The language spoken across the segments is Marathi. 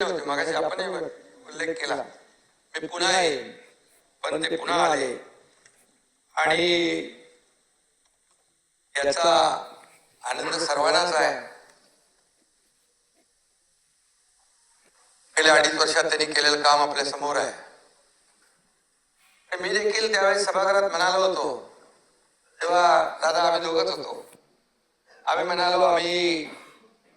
होते मगाशी आपण उल्लेख केला मी पुन्हा येईन पण ते पुन्हा आले आणि याचा आनंद सर्वांनाच आहे गेल्या अडीच वर्षात त्यांनी केलेलं काम आपल्यासमोर आहे मी देखील त्यावेळेस सभागृहात म्हणालो होतो तेव्हा दादा आम्ही दोघच होतो आम्ही म्हणालो आम्ही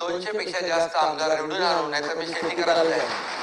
दोनशे पेक्षा जास्त आमदार निवडून आणू नाही तर मी शेती करायला आहे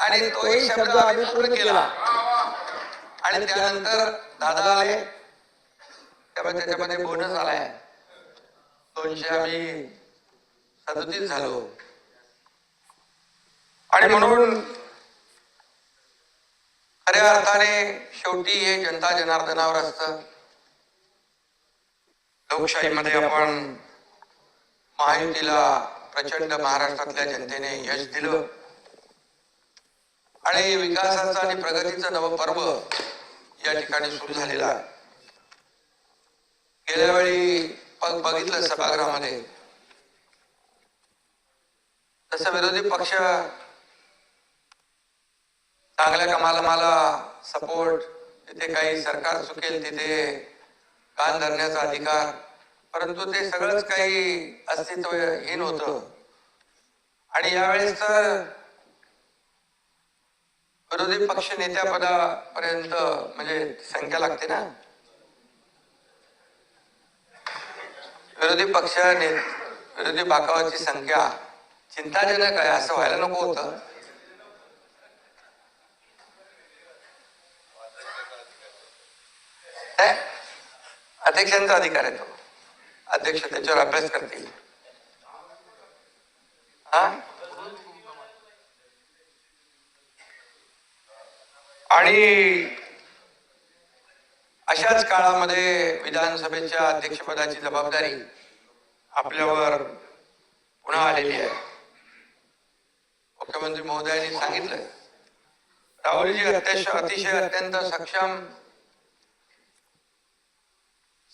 आणि तोही शब्द आम्ही पूर्ण केला. आणि त्यानंतर दादा आले. त्यामुळे त्याच्यामध्ये बोनस आलाय. दोनशे आम्ही सदतीस झालो. आणि म्हणून खऱ्या अर्थाने शेवटी हे जनता जनार्दनावर असतं. लोकशाहीमध्ये आपण महायुतीला प्रचंड महाराष्ट्रातल्या जनतेने यश दिलं. आणि विकासाचं आणि प्रगतीचं नवं पर्व या ठिकाणी सुरू झालेलं. आहे गेल्या वेळी बघितलं सभागृहामध्ये. तसं विरोधी पक्ष चांगल्या कामाला मला सपोर्ट तिथे काही सरकार चुकेल तिथे कान धरण्याचा अधिकार. परंतु ते सगळंच काही अस्तित्वहीन होत. आणि यावेळेस तर विरोधी पक्ष नेत्यापदापर्यंत म्हणजे संख्या लागते ना? विरोधी पक्ष ने विरोधी बाकावाची संख्या चिंताजनक आहे असं व्हायला नको होतं काय? अध्यक्षांचा अधिकार आहे तो. अध्यक्ष त्याच्यावर अभ्यास करतील. आणि अशाच काळामध्ये विधानसभेच्या अध्यक्षपदाची जबाबदारी आपल्यावर पुन्हा आलेली आहे. मुख्यमंत्री महोदयांनी सांगितलं राहुलजी अत्यंत अतिशय अत्यंत सक्षम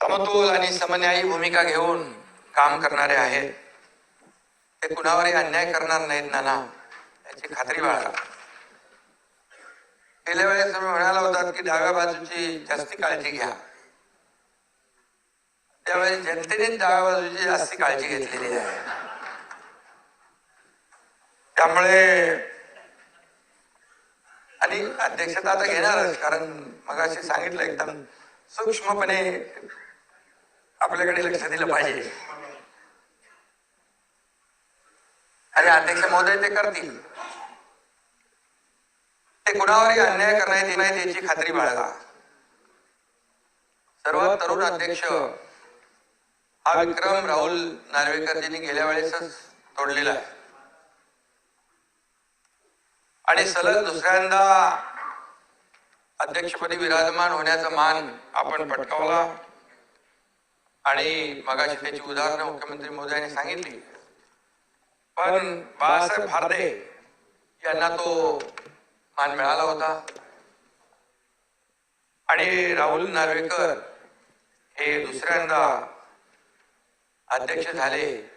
समतोल आणि समन्यायी भूमिका घेऊन काम करणारे आहेत. ते कुणावरही अन्याय करणार नाहीत नाना. याची खात्री बाळगा. गेल्या वेळेस तुम्ही म्हणाला होतात की डाव्या बाजूची जास्ती काळजी घ्या. त्यावेळेस जनतेने डाव्या बाजूची जास्ती काळजी घेतलेली आहे. त्यामुळे आणि अध्यक्षता आता घेणारच कारण मगाशी सांगितलं एकदम सूक्ष्मपणे आपल्याकडे लक्ष दिलं पाहिजे. आणि अध्यक्ष महोदय ते करतील. ते कुणावरही अन्याय करण्यात येत नाही याची खात्री बाळगा. सर्वात तरुण अध्यक्ष हा विक्रम राहुल नार्वेकरजींनी गेल्या वेळेसच तोडलेला आहे. आणि सलग दुसऱ्यांदा अध्यक्षपदी विराजमान होण्याचा मान आपण पटकावला. आणि मगाशी त्याची उदाहरणं मुख्यमंत्री महोदयांनी सांगितली. पण बाळासाहेब भारदे यांना तो मान मिळाला होता. आणि राहुल नार्वेकर हे दुसऱ्यांदा अध्यक्ष झाले.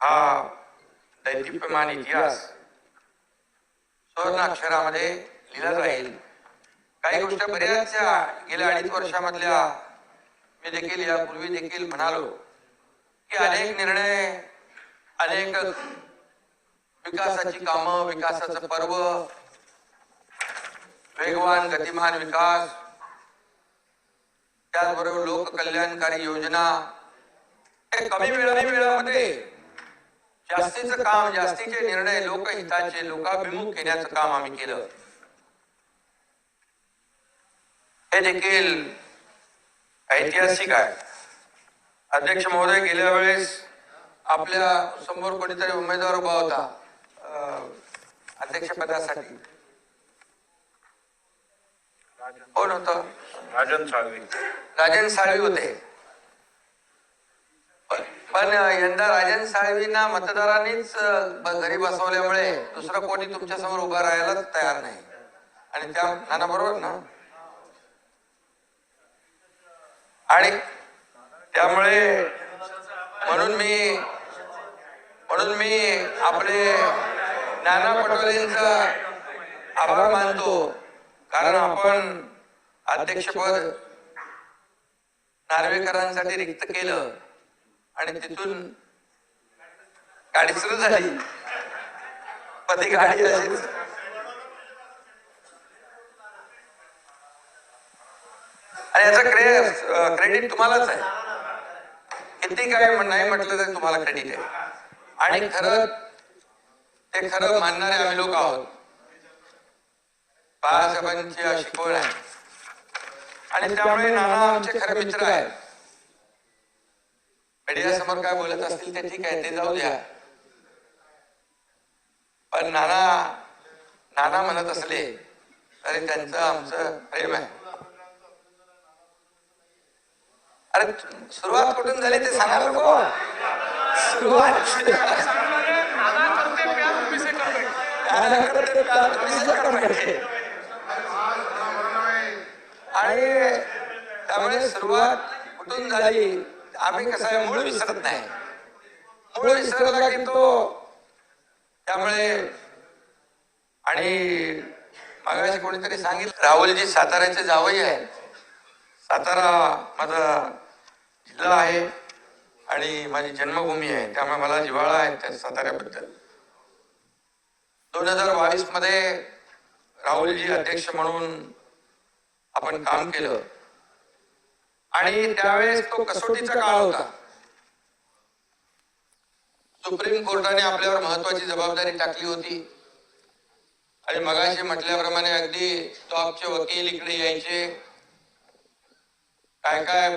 हा दैदिप्यमान इतिहास. सुवर्ण अक्षरामध्ये लिहिला जाईल. काही गोष्टी बऱ्याचशा गेल्या अडीच वर्षामधल्या मी देखील यापूर्वी देखील म्हणालो की अनेक निर्णय अनेक विकासाची कामं विकासाचं पर्व वेगवान गतिमान विकास. त्याचबरोबर लोककल्याणकारी योजना. हे कमी वेळाने वेळामध्ये जास्तीचं काम जास्तीचे निर्णय लोकहिताचे लोकाभिमुख घेण्याचं काम आम्ही केलं. हे देखील ऐतिहासिक आहे. अध्यक्ष महोदय गेल्या वेळेस आपल्यासमोर कोणीतरी उमेदवार उभा होता अध्यक्षपदासाठी कोण होतं? राजन साळवी. राजन साळवी होते. पण यंदा राजन साळवींना मतदारांनीच घरी बसवल्यामुळे दुसरं कोणी तुमच्यासमोर उभं राहायलाच तयार नाही. आणि त्या नाना बरोबर ना? आणि त्यामुळे म्हणून मी म्हणून मी आपले नाना पटोलेंचा आभार मानतो. कारण आपण अध्यक्षपद नार्वेकरांसाठी रिक्त केलं आणि तिथून गाडी सुरू झाली. पती गाडी गाडी अशीच आणि याचं क्रे क्रेडिट तुम्हालाच आहे. किती काय नाही म्हटलं तरी तुम्हाला क्रेडिट आहे. आणि खरं ते खरं मानणारे आम्ही लोक आहोत. बाळासाहेबांची अशी शिकवण आहे. आणि त्यामुळे नाना आमचे खरे मित्र आहेत. मीडिया समोर काय बोलत असतील ते ठीक आहे ते जाऊ द्या. पण नाना नाना म्हणत असले तरी त्यांचं आमचं प्रेम आहे. अरे सुरुवात कुठून झाली ते सांगा नको. सुरुवात आणि त्यामुळे सुरुवात कुठून झाली आम्ही कसं आहे मूळ विसरत नाही. मूळ विसरला की तो त्यामुळे आणि मागाशी कोणीतरी सांगितलं राहुलजी साताऱ्याचे जावई आहेत. सातारा माझा जिल्हा आहे आणि माझी जन्मभूमी आहे. त्यामुळे मला जिव्हाळा आहे त्या साताऱ्याबद्दल. दोन हजार बावीसमध्ये राहुलजी अध्यक्ष म्हणून आपण काम केलं. आणि त्यावेळेस तो कसोटीचा काळ होता. सुप्रीम कोर्टाने आपल्यावर महत्वाची जबाबदारी टाकली होती. आणि मगाशी म्हटल्याप्रमाणे अगदी टॉपचे वकील इकडे यायचे. काय काय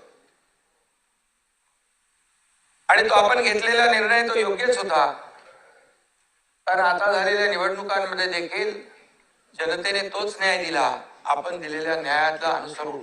आणि तो आपण घेतलेला निर्णय तो योग्यच होता. कारण आता झालेल्या निवडणुकांमध्ये देखील जनतेने तोच न्याय दिला. आपण दिलेल्या न्यायाला अनुसरून.